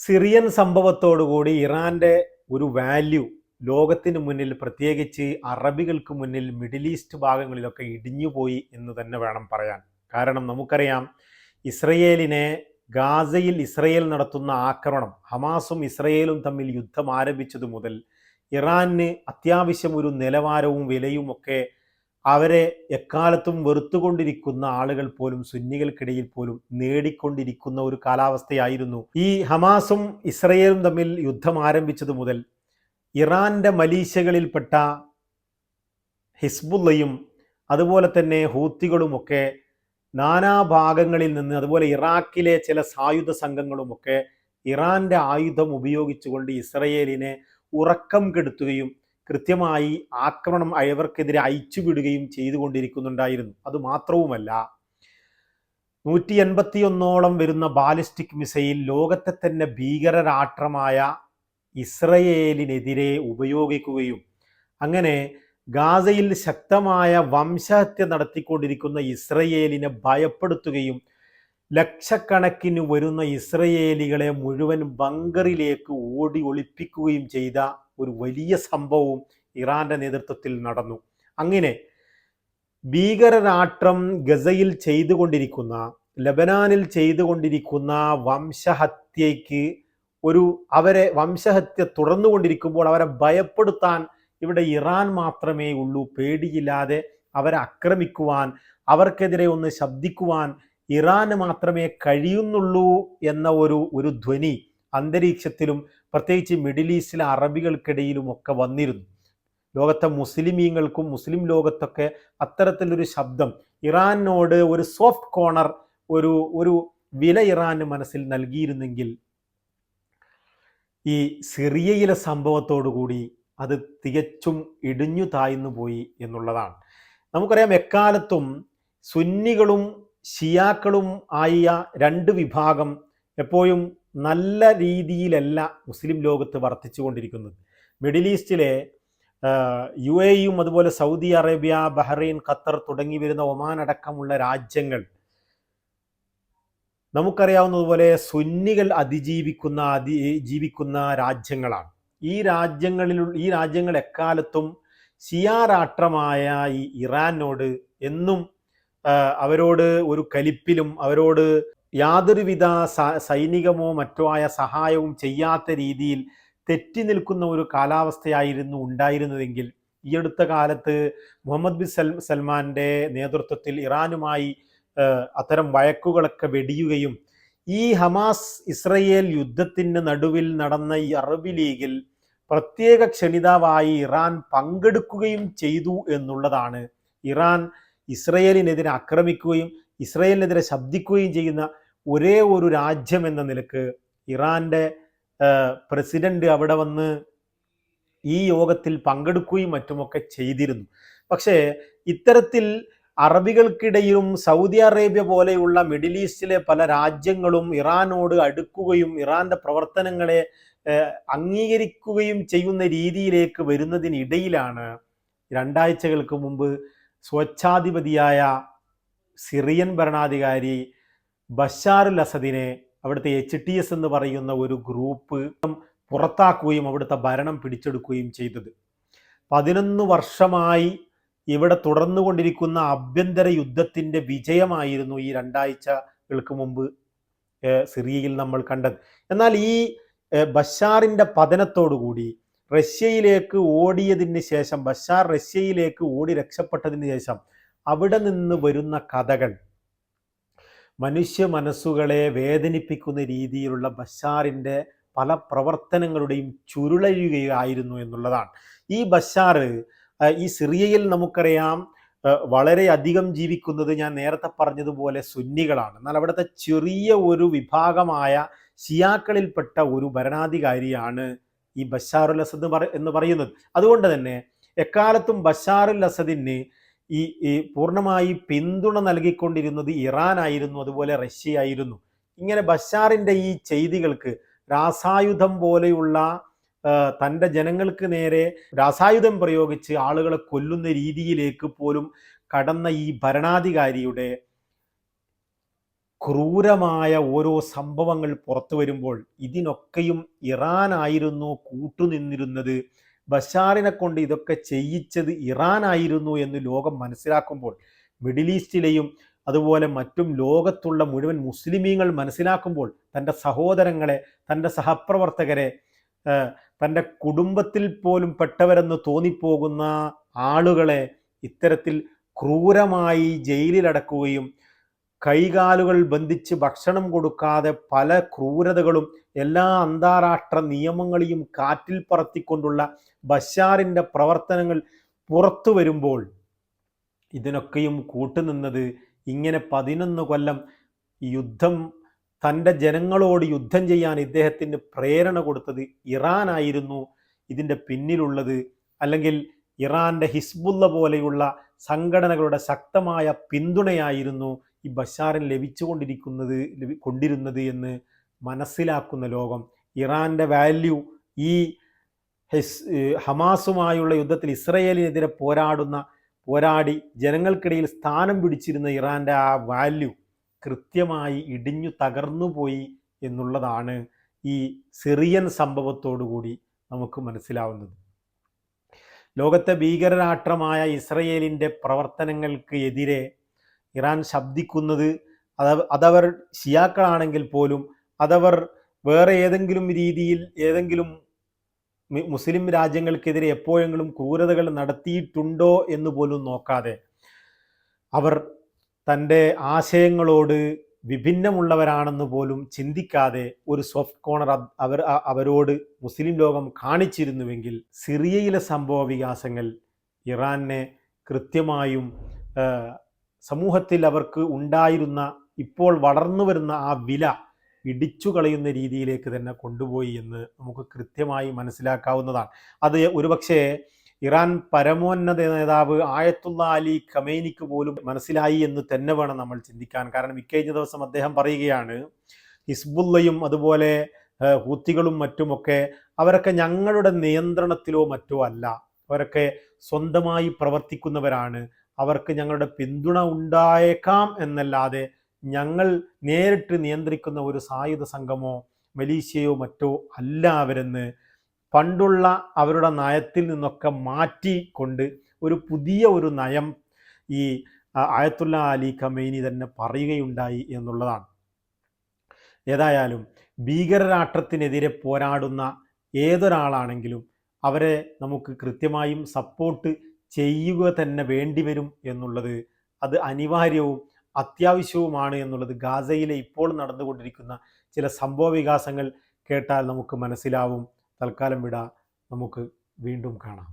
Syrian സംഭവത്തോടുകൂടി ഇറാന്റെ ഒരു value ലോകത്തിന് മുന്നിൽ പ്രത്യേകിച്ച് അറബികൾക്ക് മുന്നിൽ മിഡിൽ ഈസ്റ്റ് ഭാഗങ്ങളിലൊക്കെ ഇടിഞ്ഞുപോയി എന്ന് തന്നെ വേണം പറയാൻ. കാരണം നമുക്കറിയാം ഇസ്രയേലിനെ ഗാസയിൽ ഇസ്രയേൽ നടത്തുന്ന ആക്രമണം ഹമാസും ഇസ്രയേലും തമ്മിൽ യുദ്ധം ആരംഭിച്ചതു മുതൽ ഇറാന് അത്യാവശ്യം ഒരു നിലവാരവും വിലയും ഒക്കെ അവരെ എക്കാലത്തും വെറുത്തുകൊണ്ടിരിക്കുന്ന ആളുകൾ പോലും സുന്നികൾക്കിടയിൽ പോലും നേടിക്കൊണ്ടിരിക്കുന്ന ഒരു കാലാവസ്ഥയായിരുന്നു. ഈ ഹമാസും ഇസ്രയേലും തമ്മിൽ യുദ്ധം ആരംഭിച്ചതു മുതൽ ഇറാന്റെ മലീശകളിൽപ്പെട്ട ഹിസ്ബുള്ളയും അതുപോലെ തന്നെ ഹൂത്തികളുമൊക്കെ നാനാഭാഗങ്ങളിൽ നിന്ന് അതുപോലെ ഇറാഖിലെ ചില സായുധ സംഘങ്ങളുമൊക്കെ ഇറാന്റെ ആയുധം ഉപയോഗിച്ചുകൊണ്ട് ഇസ്രയേലിനെ ഉറക്കം കെടുത്തുകയും കൃത്യമായി ആക്രമണം അയവർക്കെതിരെ അയച്ചുവിടുകയും ചെയ്തുകൊണ്ടിരിക്കുന്നുണ്ടായിരുന്നു. അതുമാത്രവുമല്ല നൂറ്റി എൺപത്തിയൊന്നോളം വരുന്ന ബാലിസ്റ്റിക് മിസൈൽ ലോകത്തെ തന്നെ ഭീകരരാഷ്ട്രമായ ഇസ്രയേലിനെതിരെ ഉപയോഗിക്കുകയും അങ്ങനെ ഗാസയിൽ ശക്തമായ വംശഹത്യ നടത്തിക്കൊണ്ടിരിക്കുന്ന ഇസ്രയേലിനെ ഭയപ്പെടുത്തുകയും ലക്ഷക്കണക്കിന് വരുന്ന ഇസ്രയേലികളെ മുഴുവൻ ബങ്കറിലേക്ക് ഓടി ഒളിപ്പിക്കുകയും ചെയ്ത ഒരു വലിയ സംഭവവും ഇറാന്റെ നേതൃത്വത്തിൽ നടന്നു. അങ്ങനെ ഭീകരരാഷ്ട്രം ഗസയിൽ ചെയ്തുകൊണ്ടിരിക്കുന്ന ലബനാനിൽ ചെയ്തുകൊണ്ടിരിക്കുന്ന വംശഹത്യയ്ക്ക് ഒരു അവരെ വംശഹത്യ തുടർന്നുകൊണ്ടിരിക്കുമ്പോൾ അവരെ ഭയപ്പെടുത്താൻ ഇവിടെ ഇറാൻ മാത്രമേ ഉള്ളൂ. പേടിയില്ലാതെ അവരെ ആക്രമിക്കുവാൻ അവർക്കെതിരെ ഒന്ന് ശബ്ദിക്കുവാൻ ഇറാന് മാത്രമേ കഴിയുന്നുള്ളൂ എന്ന ഒരു ഒരു ധ്വനി അന്തരീക്ഷത്തിലും പ്രത്യേകിച്ച് മിഡിൽ ഈസ്റ്റിലെ അറബികൾക്കിടയിലും ഒക്കെ വന്നിരുന്നു. ലോകത്തെ മുസ്ലിമീങ്ങൾക്കും മുസ്ലിം ലോകത്തൊക്കെ അത്തരത്തിലൊരു ശബ്ദം ഇറാനോട് ഒരു സോഫ്റ്റ് കോർണർ ഒരു ഒരു വില ഇറാന് മനസ്സിൽ നൽകിയിരുന്നെങ്കിൽ ഈ സിറിയയിലെ സംഭവത്തോടുകൂടി അത് തികച്ചും ഇടിഞ്ഞു താഴ്ന്നു പോയി എന്നുള്ളതാണ്. നമുക്കറിയാം എക്കാലത്തും സുന്നികളും ഷിയാക്കളും ആയ രണ്ട് വിഭാഗം എപ്പോഴും നല്ല രീതിയിലല്ല മുസ്ലിം ലോകത്ത് വർദ്ധിച്ചുകൊണ്ടിരിക്കുന്നത് മിഡിൽ ഈസ്റ്റിലെ യു എയും അതുപോലെ സൗദി അറേബ്യ ബഹ്റൈൻ ഖത്തർ തുടങ്ങി വരുന്ന ഒമാൻ അടക്കമുള്ള രാജ്യങ്ങൾ നമുക്കറിയാവുന്നതുപോലെ സുന്നികൾ അതിജീവിക്കുന്ന അതി ജീവിക്കുന്ന രാജ്യങ്ങളാണ്. ഈ രാജ്യങ്ങളിൽ ഈ രാജ്യങ്ങൾ എക്കാലത്തും ഷിയാറാട്ടമായ ഈ ഇറാനോട് എന്നും അവരോട് ഒരു കലിപ്പിലും അവരോട് യാതൊരുവിധ സൈനികമോ മറ്റോ ആയ സഹായവും ചെയ്യാത്ത രീതിയിൽ തെറ്റി നിൽക്കുന്ന ഒരു കാലാവസ്ഥയായിരുന്നു ഉണ്ടായിരുന്നതെങ്കിൽ ഈ അടുത്ത കാലത്ത് മുഹമ്മദ് ബിൻ സൽ സൽമാന്റെ നേതൃത്വത്തിൽ ഇറാനുമായി അത്തരം വഴക്കുകളൊക്കെ വെടിയുകയും ഈ ഹമാസ് ഇസ്രയേൽ യുദ്ധത്തിന് നടുവിൽ നടന്ന ഈ അറബ് ലീഗിൽ പ്രത്യേക ക്ഷണിതാവായി ഇറാൻ പങ്കെടുക്കുകയും ചെയ്തു എന്നുള്ളതാണ്. ഇറാൻ ഇസ്രയേലിനെതിരെ ആക്രമിക്കുകയും ഇസ്രയേലിനെതിരെ ശബ്ദിക്കുകയും ചെയ്യുന്ന ഒരേ ഒരു രാജ്യം എന്ന നിലയ്ക്ക് ഇറാന്റെ പ്രസിഡന്റ് അവിടെ വന്ന് ഈ യോഗത്തിൽ പങ്കെടുക്കുകയും മറ്റുമൊക്കെ ചെയ്തിരുന്നു. പക്ഷേ ഇത്തരത്തിൽ അറബികൾക്കിടയിലും സൗദി അറേബ്യ പോലെയുള്ള മിഡിൽ ഈസ്റ്റിലെ പല രാജ്യങ്ങളും ഇറാനോട് അടുക്കുകയും ഇറാന്റെ പ്രവർത്തനങ്ങളെ അംഗീകരിക്കുകയും ചെയ്യുന്ന രീതിയിലേക്ക് വരുന്നതിനിടയിലാണ് രണ്ടാഴ്ചകൾക്ക് മുമ്പ് സ്വച്ഛാധിപതിയായ സിറിയൻ ഭരണാധികാരി ബഷാറുൽ അസദിനെ അവിടുത്തെ എച്ച് ടി എസ് എന്ന് പറയുന്ന ഒരു ഗ്രൂപ്പ് പുറത്താക്കുകയും അവിടുത്തെ ഭരണം പിടിച്ചെടുക്കുകയും ചെയ്തത്. പതിനൊന്ന് വർഷമായി ഇവിടെ തുടർന്നുകൊണ്ടിരിക്കുന്ന ആഭ്യന്തര യുദ്ധത്തിന്റെ വിജയമായിരുന്നു ഈ രണ്ടാഴ്ചകൾക്ക് മുമ്പ് സിറിയയിൽ നമ്മൾ കണ്ടത്. എന്നാൽ ഈ ബഷാറിന്റെ പതനത്തോടുകൂടി റഷ്യയിലേക്ക് ഓടിയതിന് ശേഷം ബഷാർ റഷ്യയിലേക്ക് ഓടി രക്ഷപ്പെട്ടതിന് ശേഷം അവിടെ നിന്ന് വരുന്ന കഥകൾ മനുഷ്യ മനസ്സുകളെ വേദനിപ്പിക്കുന്ന രീതിയിലുള്ള ബഷാറിന്റെ പല പ്രവർത്തനങ്ങളുടെയും ചുരുളഴുകയായിരുന്നു എന്നുള്ളതാണ്. ഈ ബഷാർ ഈ സിറിയയിൽ നമുക്കറിയാം വളരെ അധികം ജീവിക്കുന്നത് ഞാൻ നേരത്തെ പറഞ്ഞതുപോലെ സുന്നികളാണ്. എന്നാൽ അവിടുത്തെ ചെറിയ ഒരു വിഭാഗമായ ഷിയാക്കളിൽപ്പെട്ട ഒരു ഭരണാധികാരിയാണ് ഈ ബഷാറുൽ അസദ് എന്ന് പറയുന്നത്. അതുകൊണ്ട് തന്നെ എക്കാലത്തും ബഷാറുൽ അസദിന് ഈ ഈ പൂർണമായി പിന്തുണ നൽകിക്കൊണ്ടിരുന്നത് ഇറാൻ ആയിരുന്നു അതുപോലെ റഷ്യ ആയിരുന്നു ഇങ്ങനെ ബഷാറിന്റെ ഈ ചെയ്തികൾക്ക് രാസായുധം പോലെയുള്ള തന്റെ ജനങ്ങൾക്ക് നേരെ രാസായുധം പ്രയോഗിച്ച് ആളുകളെ കൊല്ലുന്ന രീതിയിലേക്ക് പോലും കടന്ന ഈ ഭരണാധികാരിയുടെ ക്രൂരമായ ഓരോ സംഭവങ്ങൾ പുറത്തു വരുമ്പോൾ ഇതിനൊക്കെയും ഇറാനായിരുന്നു കൂട്ടുനിന്നിരുന്നത്. ബഷാറിനെ കൊണ്ട് ഇതൊക്കെ ചെയ്യിച്ചത് ഇറാനായിരുന്നു എന്ന് ലോകം മനസ്സിലാക്കുമ്പോൾ മിഡിൽ ഈസ്റ്റിലെയും അതുപോലെ മറ്റും ലോകത്തുള്ള മുഴുവൻ മുസ്ലിമീങ്ങൾ മനസ്സിലാക്കുമ്പോൾ തന്റെ സഹോദരങ്ങളെ തന്റെ സഹപ്രവർത്തകരെ തന്റെ കുടുംബത്തിൽ പോലും പെട്ടവരെന്ന് തോന്നിപ്പോകുന്ന ആളുകളെ ഇത്തരത്തിൽ ക്രൂരമായി ജയിലിലടക്കുകയും കൈകാലുകൾ ബന്ധിച്ച് ഭക്ഷണം കൊടുക്കാതെ പല ക്രൂരതകളും എല്ലാ അന്താരാഷ്ട്ര നിയമങ്ങളെയും കാറ്റിൽ പറത്തിക്കൊണ്ടുള്ള ബഷാറിന്റെ പ്രവർത്തനങ്ങൾ പുറത്തു വരുമ്പോൾ ഇതിനൊക്കെയും കൂട്ടുനിന്നത് ഇങ്ങനെ പതിനൊന്ന് കൊല്ലം യുദ്ധം തന്റെ ജനങ്ങളോട് യുദ്ധം ചെയ്യാൻ ഇദ്ദേഹത്തിന് പ്രേരണ കൊടുത്തത് ഇറാനായിരുന്നു. ഇതിന്റെ പിന്നിലുള്ളത് അല്ലെങ്കിൽ ഇറാന്റെ ഹിസ്ബുള്ള പോലെയുള്ള സംഘടനകളുടെ ശക്തമായ പിന്തുണയായിരുന്നു ഈ ബഷാറിന് ലഭിച്ചുകൊണ്ടിരിക്കുന്നത് കൊണ്ടിരുന്നത് എന്ന് മനസ്സിലാക്കുന്ന ലോകം. ഇറാന്റെ വാല്യൂ ഈ ഹമാസുമായുള്ള യുദ്ധത്തിൽ ഇസ്രയേലിനെതിരെ പോരാടുന്ന പോരാടി ജനങ്ങൾക്കിടയിൽ സ്ഥാനം പിടിച്ചിരുന്ന ഇറാന്റെ ആ വാല്യൂ കൃത്യമായി ഇടിഞ്ഞു തകർന്നുപോയി എന്നുള്ളതാണ് ഈ സിറിയൻ സംഭവത്തോടുകൂടി നമുക്ക് മനസ്സിലാവുന്നത്. ലോകത്തെ ഭീകരരാഷ്ട്രമായ ഇസ്രയേലിന്റെ പ്രവർത്തനങ്ങൾക്ക് എതിരെ ഇറാൻ ശബ്ദിക്കുന്നത് അത അതവർ ഷിയാക്കളാണെങ്കിൽ പോലും അതവർ വേറെ ഏതെങ്കിലും രീതിയിൽ ഏതെങ്കിലും മുസ്ലിം രാജ്യങ്ങൾക്കെതിരെ എപ്പോഴെങ്കിലും ക്രൂരതകൾ നടത്തിയിട്ടുണ്ടോ എന്ന് പോലും നോക്കാതെ അവർ തന്റെ ആശയങ്ങളോട് വിഭിന്നമുള്ളവരാണെന്ന് പോലും ചിന്തിക്കാതെ ഒരു സോഫ്റ്റ് കോർണർ അവർ അവരോട് മുസ്ലിം ലോകം കാണിച്ചിരുന്നുവെങ്കിൽ സിറിയയിലെ സംഭവ വികാസങ്ങൾ ഇറാനെ കൃത്യമായും സമൂഹത്തിൽ അവർക്ക് ഉണ്ടായിരുന്ന ഇപ്പോൾ വളർന്നു വരുന്ന ആ വില ഇടിച്ചു കളയുന്ന രീതിയിലേക്ക് തന്നെ കൊണ്ടുപോയി എന്ന് നമുക്ക് കൃത്യമായി മനസ്സിലാക്കാവുന്നതാണ്. അത് ഒരുപക്ഷേ ഇറാൻ പരമോന്നത നേതാവ് ആയത്തുള്ള അലി ഖമേനിക്ക് പോലും മനസ്സിലായി എന്ന് തന്നെ വേണം നമ്മൾ ചിന്തിക്കാൻ. കാരണം ഇക്കഴിഞ്ഞ ദിവസം അദ്ദേഹം പറയുകയാണ് ഹിസ്ബുള്ളയും അതുപോലെ ഹൂത്തികളും മറ്റുമൊക്കെ അവരൊക്കെ ഞങ്ങളുടെ നിയന്ത്രണത്തിലോ മറ്റോ അല്ല. അവരൊക്കെ സ്വന്തമായി പ്രവർത്തിക്കുന്നവരാണ്. അവർക്ക് ഞങ്ങളുടെ പിന്തുണ ഉണ്ടായേക്കാം എന്നല്ലാതെ ഞങ്ങൾ നേരിട്ട് നിയന്ത്രിക്കുന്ന ഒരു സായുധ സംഘമോ മലീഷ്യയോ മറ്റോ അല്ല അവരെന്ന് പണ്ടുള്ള അവരുടെ നയത്തിൽ നിന്നൊക്കെ മാറ്റിക്കൊണ്ട് ഒരു പുതിയ ഒരു നയം ഈ ആയത്തുള്ള അലി ഖമൈനി തന്നെ പറയുകയുണ്ടായി എന്നുള്ളതാണ്. ഏതായാലും ഭീകരരാഷ്ട്രത്തിനെതിരെ പോരാടുന്ന ഏതൊരാളാണെങ്കിലും അവരെ നമുക്ക് കൃത്യമായും സപ്പോർട്ട് ചെയ്യുക തന്നെ വേണ്ടിവരും എന്നുള്ളത് അത് അനിവാര്യവും അത്യാവശ്യവുമാണ് എന്നുള്ളത് ഗാസയിലെ ഇപ്പോൾ നടന്നുകൊണ്ടിരിക്കുന്ന ചില സംഭവ വികാസങ്ങൾ കേട്ടാൽ നമുക്ക് മനസ്സിലാവും. തൽക്കാലം വിട. നമുക്ക് വീണ്ടും കാണാം.